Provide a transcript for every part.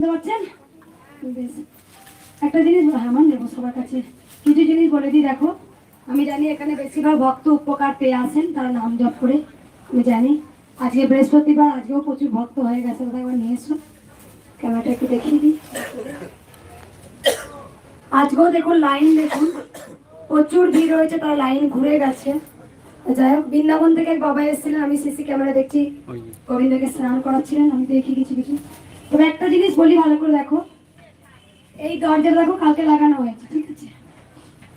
বুঝতে পারছেন? বেশ। একটা জিনিস হ্যাঁ নেব সবার কাছে। কিছু জিনিস বলে দিই দেখো। আমি জানি এখানে বেশিরভাগ ভক্ত উপকার পেয়ে আসেন তারা নাম জপ করে আমি জানি। আজকে বৃহস্পতিবার আজকেও প্রচুর ভক্ত হয়ে গেছে ওটা একবার নিয়ে এসো। ক্যামেরাটা একটু দেখিয়ে দিই। আজকেও দেখুন লাইন দেখুন। প্রচুর ভিড় হয়েছে তার লাইন ঘুরে গেছে। যাই হোক বৃন্দাবন থেকে এক বাবা এসেছিলেন আমি সিসি ক্যামেরা দেখছি। গোবিন্দকে স্নান করাচ্ছিলেন আমি দেখি কিছু কিছু। তবে একটা জিনিস বলি ভালো করে দেখো। এই দরজা দেখো কালকে লাগানো হয়েছে, ঠিক আছে?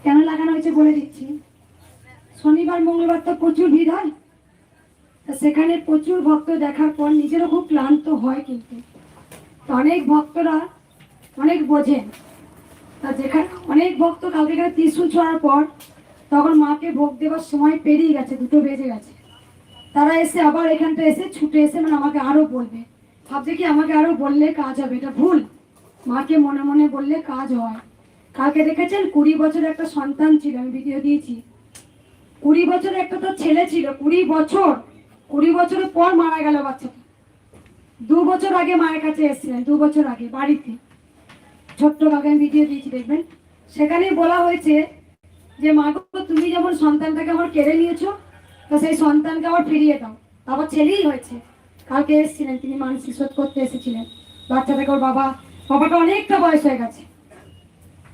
কেন লাগানো হয়েছে বলে দিচ্ছি। শনিবার, মঙ্গলবার তো প্রচুর ভিড় হয়। তা সেখানে প্রচুর ভক্ত দেখার পর নিজেরও খুব ক্লান্ত হয় কিন্তু। অনেক ভক্তরা অনেক বোঝেন। তা যেখানে অনেক ভক্ত কালকে এখানে ত্রিশুল ছোঁয়ার পর তখন মাকে ভোগ দেওয়ার সময় পেরিয়ে গেছে, দুটো বেজে গেছে। তারা এসে আবার এখানটা এসে ছুটে এসে মানে আমাকে আরও বলবে। ভাবছে কি আমাকে আরও বললে কাজ হবে, এটা ভুল। মাকে মনে মনে বললে কাজ হয়। কালকে দেখেছেন? কুড়ি বছর একটা সন্তান ছিল, আমি ভিডিও দিয়েছি। কুড়ি বছর একটা তো ছেলে ছিল, কুড়ি বছর। কুড়ি বছরের পর মারা গেল বাচ্চাটা। দু বছর আগে মায়ের কাছে এসেছিলেন, দু বছর আগে বাড়িতে। ছোট্ট কাকে আমি ভিডিও দিয়েছি, দেখবেন? সেখানে বলা হয়েছে যে, মা তুমি যেমন সন্তানটাকে আমার কেড়ে নিয়েছো, তো সেই সন্তানকে আবার ফিরিয়ে দাও। আবার ছেলেই হয়েছে। কালকে এসেছিলেন তিনি মানসিক শোধ করতে এসেছিলেন। বাচ্চাটাকে ওর বাবা, বাবাটা অনেকটা বয়স হয়ে গেছে।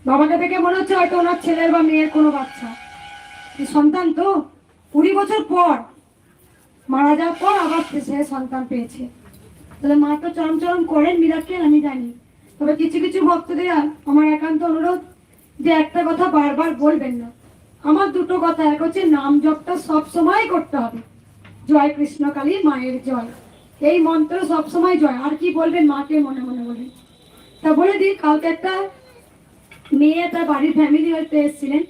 বাবাটা দেখে মনে হচ্ছে হয়তো ওনার ছেলের বা মেয়ের কোনো বাচ্চা। সন্তান তো কুড়ি বছর পর মারা যাওয়ার পর আবার সে সন্তান পেয়েছে। তাহলে মা তো চরম চরম করেন মিরাক্কেল আমি জানি। তবে কিছু কিছু ভক্তদের আমার একান্ত অনুরোধ যে একটা কথা বারবার বলবেন না। আমার দুটো কথা, এক হচ্ছে নাম জপটা সব সময় করতে হবে। জয় কৃষ্ণ কালী মায়ের জয়। এই মন্ত্র সব সময় জয়। আর কি বলবেন মাকে মনে মনে বলে তা বলে দিই, কালকে একটা মেয়ে তার বাড়ির ফ্যামিলি হইতে এসেছিলেন।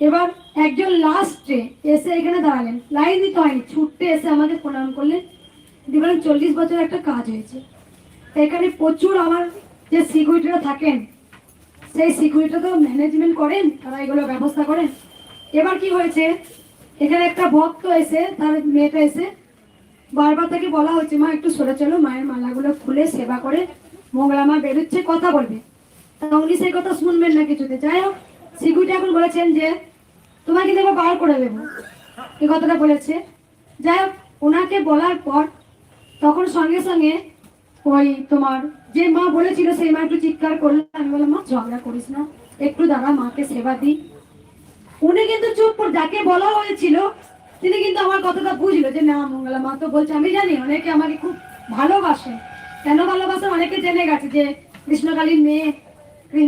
এবার একজন লাস্টে এসে এখানে দাঁড়ালেন। লাইন দিতে হয়নি, ছুটতে এসে আমাকে প্রণাম করলেন। দিয়ে বলেন, চল্লিশ বছর একটা কাজ হয়েছে। এখানে প্রচুর আমার যে সিকিউরিটিরা থাকেন, সেই সিকিউরিটি তো ম্যানেজমেন্ট করেন, তারা এগুলো ব্যবস্থা করেন। এবার কি হয়েছে, এখানে একটা ভক্ত এসে, তার মেয়েটা এসে বারবার তাকে বলা হচ্ছে, মা, একটু সরে চলো, মায়ের মালাগুলো খুলে সেবা করে মঙ্গলা মা বেরোচ্ছে, কথা বলবে। তা উনি সেই কথা শুনবেন না কিছুতে। যাই হোক সিকিউরিটি এখন বলেছেন যে, তোমাকে এবার বার করে দেবো। এই কথাটা বলেছে। যাই হোক ওনাকে বলার পর তখন সঙ্গে সঙ্গে ওই তোমার যে মা বলেছিল, সেই মা একটু চিৎকার করলে আমি বললাম, মা, ঝগড়া করিস না, একটু দাঁড়া, মাকে সেবা দিই। উনি কিন্তু চুপ, যাকে বলা হয়েছিল তিনি কিন্তু আমার কথাটা বুঝলো যে, না, মঙ্গলা মা তো বলছে, আমি জানি অনেকে আমাকে খুব ভালোবাসে। কেন ভালোবাসে? অনেকে জেনে গেছে যে, কৃষ্ণকালীর মেয়ে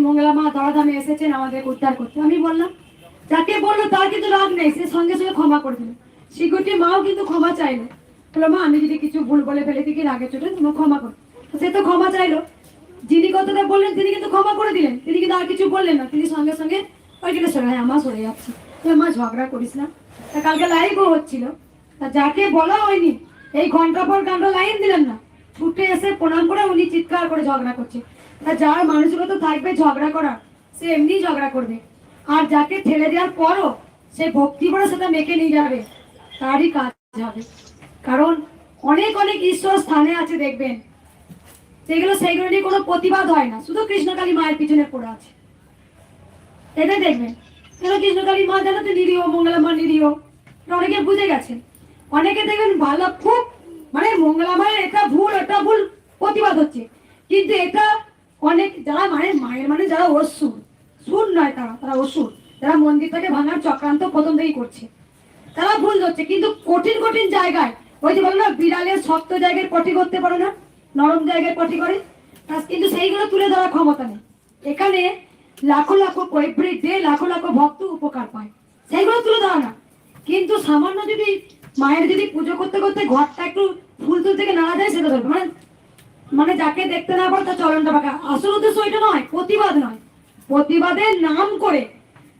মঙ্গলা মা দরদামে এসেছেন আমাদের উদ্ধার করতে। আমি বললাম, যাকে বলল তার কিন্তু রাগ নেই, সে সঙ্গে সঙ্গে ক্ষমা করে দিল। সিকিউরিটি মাও কিন্তু ক্ষমা চাইলো। বলল, মা, আমি যদি কিছু ভুল বলে ফেলে দিকে রাগে চোটে? তোমার ক্ষমা করো। সে তো ক্ষমা চাইলো। যিনি কথাটা বললেন, তিনি কিন্তু ক্ষমা করে দিলেন। তিনি কিন্তু আর কিছু বললেন না। তিনি সঙ্গে সঙ্গে ওইখানে সরে হ্যাঁ মা সরে যাচ্ছে। মা ঝগড়া করিস না। তা কালকে লাইভও হচ্ছিল। তা যাকে বলা হয়নি, এই ঘণ্টা পর ঘণ্টা লাইন দিলেন না। ছুটে এসে প্রণাম করে উনি চিৎকার করে ঝগড়া করছে। তা যার মানুষগুলো তো থাকবে ঝগড়া করার, সে এমনিই ঝগড়া করবে। আর যাকে ঠেলে দেওয়ার পরও সে ভক্তি করে সেটা মেখে নিয়ে যাবে। তারই কাজ হবে। কারণ অনেক অনেক ঈশ্বর স্থানে আছে দেখবেন। সেগুলো সেইগুলো নিয়ে কোনো প্রতিবাদ হয় না। শুধু কৃষ্ণকালী মায়ের পিছনে পড়ে আছে। এটাই দেখবেন। কেন কৃষ্ণকালী মা জানো তো নিরীহ মঙ্গলা মা নিরীহ। অনেকে বুঝে গেছেন অনেকে দেখবেন ভালো খুব মানে মঙ্গলা মায়ের এটা ভুল এটা ভুল প্রতিবাদ হচ্ছে। কিন্তু এটা অনেক যারা মায়ের মায়ের মানে যারা অসুর, সুর নয় তারা তারা অসুর। যারা মন্দিরটাকে ভাঙার চক্রান্ত প্রথম থেকেই করছে। তারা ভুল হচ্ছে কিন্তু কঠিন কঠিন জায়গায়, ওই যে বলো না বিড়ালের শক্ত জায়গায় পটি করতে পারে না, নরম জায়গায় পটি করে। কিন্তু সেইগুলো তুলে ধরার ক্ষমতা নেই। এখানে লাখো লাখো এভরি ডে লাখো লাখো ভক্ত উপকার পায়। সেইগুলো তুলে ধরা না। কিন্তু সামান্য যদি মায়ের যদি পুজো করতে করতে ঘরটা একটু ফুল তুল থেকে নাড়া যায় সেটা ধরবে। মানে মানে যাকে দেখতে না পারে তার চলনটা বাঁকা আসল উদ্দেশ্য ওইটা নয়, প্রতিবাদ নয়। প্রতিবাদের নাম করে।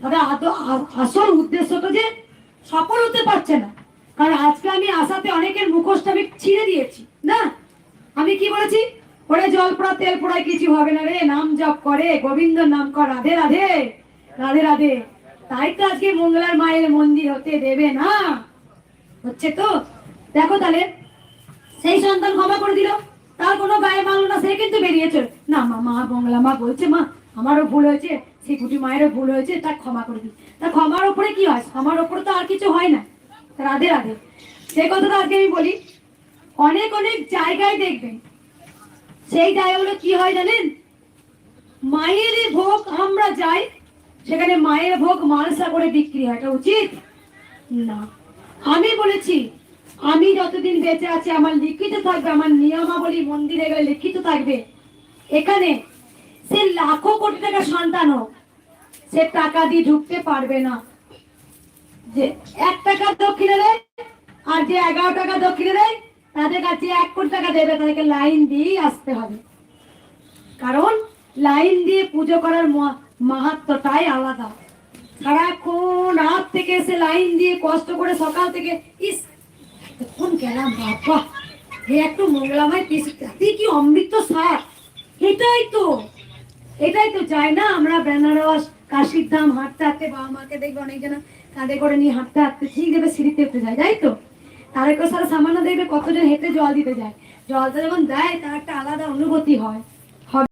তাদের আসল উদ্দেশ্যটা যে সফল হতে পারছে না। কারণ আজকে আমি আসাতে অনেকের মুখোশটা আমি ছিঁড়ে দিয়েছি, না? আমি কি বলেছি? ওরে জল পোড়া, তেল পোড়ায় কিছু হবে না রে। নাম জপ করে। গোবিন্দ নাম কর। রাধে রাধে। রাধে রাধে। তাই তো আজকে মঙ্গলার মায়ের মন্দির হতে দেবে না। হচ্ছে তো? দেখো তাহলে। সেই সন্তান ক্ষমা করে দিল। তার কোনো গায়ে মানলো না, সে কিন্তু বেরিয়েছে। না, মা মা বংলা মা বলছে, মা, আমারও ভুল হয়েছে। সেই কুটি মায়েরও ভুল হয়েছে, তার ক্ষমা করে দিই। তা ক্ষমার ওপরে কি হয়? ক্ষমার ওপরে তো আর কিছু হয় না। রাধে রাধে। সে কথাটা আজকে আমি বলি। অনেক অনেক জায়গায় দেখবেন। সেই জায়গাগুলো কি হয় জানেন? মায়েরই ভোগ আমরা যাই, সেখানে মায়ের ভোগ মালসা করে বিক্রি হয়। উচিত? না। আমি বলেছি, আমি যতদিন বেঁচে আছি, আমার লিখিত থাকবে, আমার নিয়মাবলী মন্দিরে গেলে লিখিত থাকবে। এখানে সে লাখো কোটি টাকা সন্তান হোক, সে টাকা দিয়ে ঢুকতে পারবে না। যে এক টাকা দক্ষিণে দেয়, আর যে এগারো টাকা দক্ষিণে দেয় তাদের কাছে এক কোটি টাকা দেবে, তাদেরকে লাইন দিয়েই আসতে হবে। কারণ লাইন দিয়ে পুজো করার মহা- মাহাত্ম্যটাই আলাদা। সারাক্ষণ রাত থেকে এসে লাইন দিয়ে কষ্ট করে সকাল থেকে, ইস তখন গেলাম, বাবা। হে, একটু মঙ্গলাময় তাতে কি অমৃত সার? এটাই তো এটাই তো চাই না আমরা বেনারস, কাশির ধাম হাঁটতে হাঁটতে বাবা মাকে দেখবে অনেক অনেকজন কাঁধে করে নিয়ে হাঁটতে হাঁটতে, ঠিক দেবে সিঁড়িতে উঠতে যায় তাই তো? তারেকের সারা সামান্য দেখবে কতজন হেঁটে জল দিতে যায়। জলটা যখন দেয়, তার একটা আলাদা অনুভূতি হয়।